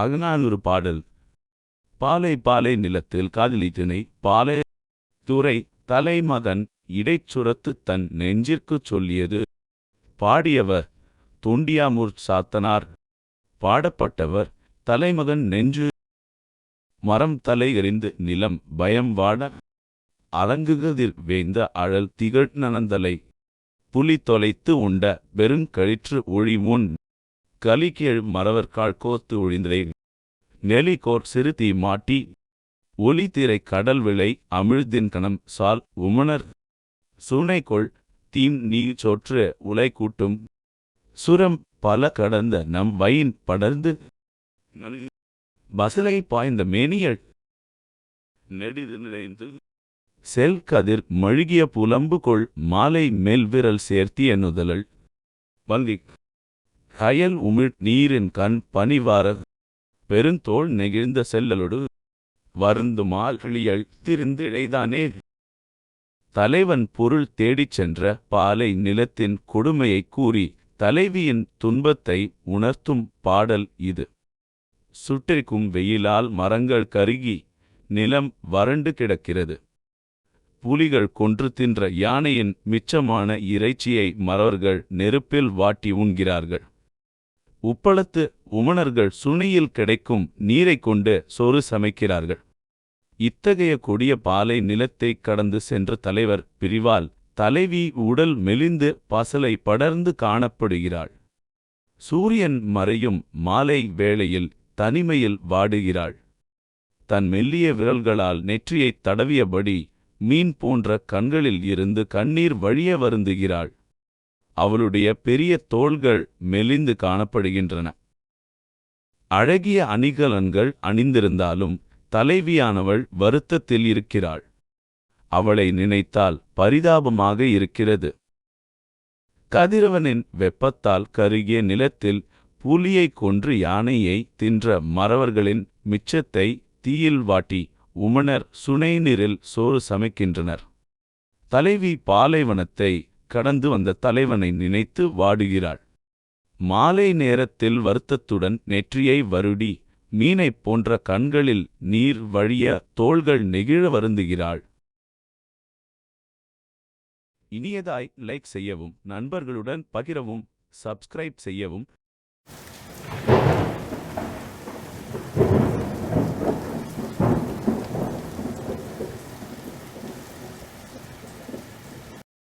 அகநானூறு பாடல். பாலை பாலை நிலத்தில் காதலித்தினை பாலை துறை தலைமகன் இடைச்சுரத்து தன் நெஞ்சிற்குச் சொல்லியது. பாடியவர் தொண்டியாமூர் சாத்தனார். பாடப்பட்டவர் தலைமகன் நெஞ்சு. மரம் தலை எறிந்து நிலம் பயம் வாட. அலங்குகதிர் வேந்த அழல் திகழ் நனந்தலை. புலி தொலைத்து உண்ட பெருங்கழிற்று ஒழி முன். கலிகேழ் மறவர்காள் கோத்து ஒழிந்ததை நெலிகோர் சிறுதி மாட்டி ஒலி திரை கடல் விளை அமிழ்தின் கணம் சால் உமணர் சுனைகொள் தீம் நீ சொற்று உலை கூட்டும். சுரம் பல கடந்த நம் வயின் படர்ந்து பசலை பாய்ந்த மேனியள் நெடிது நிறைந்து செல் கதிர் மழுகிய புலம்பு கொள் மாலை மேல் விரல் சேர்த்திய நுதலள் வங்கி கயல் உமிழ் நீரின் கண் பனிவார பெருந்தோள் நெகிழ்ந்த செல்லலொடு வருந்து மால்களியள் திரிந்திழைதானே? தலைவன் பொருள் தேடிச் சென்ற பாலை நிலத்தின் கொடுமையைக் கூறி தலைவியின் துன்பத்தை உணர்த்தும் பாடல் இது. சுட்டெரிக்கும் வெயிலால் மரங்கள் கருகி நிலம் வறண்டு கிடக்கிறது. புலிகள் கொன்று தின்ற யானையின் மிச்சமான இறைச்சியை மறவர்கள் நெருப்பில் வாட்டி உண்கிறார்கள். உப்பளத்து உமணர்கள் சுனியில் கிடைக்கும் நீரைக் கொண்டு சோறு சமைக்கிறார்கள். இத்தகைய கொடிய பாலை நிலத்தை கடந்து சென்ற தலைவர் பிரிவால் தலைவி உடல் மெலிந்து பசலை படர்ந்து காணப்படுகிறாள். சூரியன் மறையும் மாலை வேளையில் தனிமையில் வாடுகிறாள். தன் மெல்லிய விரல்களால் நெற்றியைத் தடவியபடி மீன் போன்ற கண்களில் இருந்து கண்ணீர் வழிய வருந்துகிறாள். அவளுடைய பெரிய தோள்கள் மெலிந்து காணப்படுகின்றன. அழகிய அணிகலன்கள் அணிந்திருந்தாலும் தலைவியானவள் வருத்தத்தில் இருக்கிறாள். அவளை நினைத்தால் பரிதாபமாக இருக்கிறது. கதிரவனின் வெப்பத்தால் கருகிய நிலத்தில் புலியை கொன்று யானையை தின்ற மறவர்களின் மிச்சத்தை தீயில் வாட்டி உமணர் சுனைநீரில் சோறு சமைக்கின்றனர். தலைவி பாலைவனத்தை கடந்து வந்த தலைவனை நினைத்து வாடுகிறாள். மாலை நேரத்தில் வருத்தத்துடன் நெற்றியை வருடி மீனைப் போன்ற கண்களில் நீர் வழிய தோள்கள் நெகிழ வருந்துகிறாள். இனியதாய் லைக் செய்யவும் நண்பர்களுடன் பகிரவும் சப்ஸ்கிரைப் செய்யவும்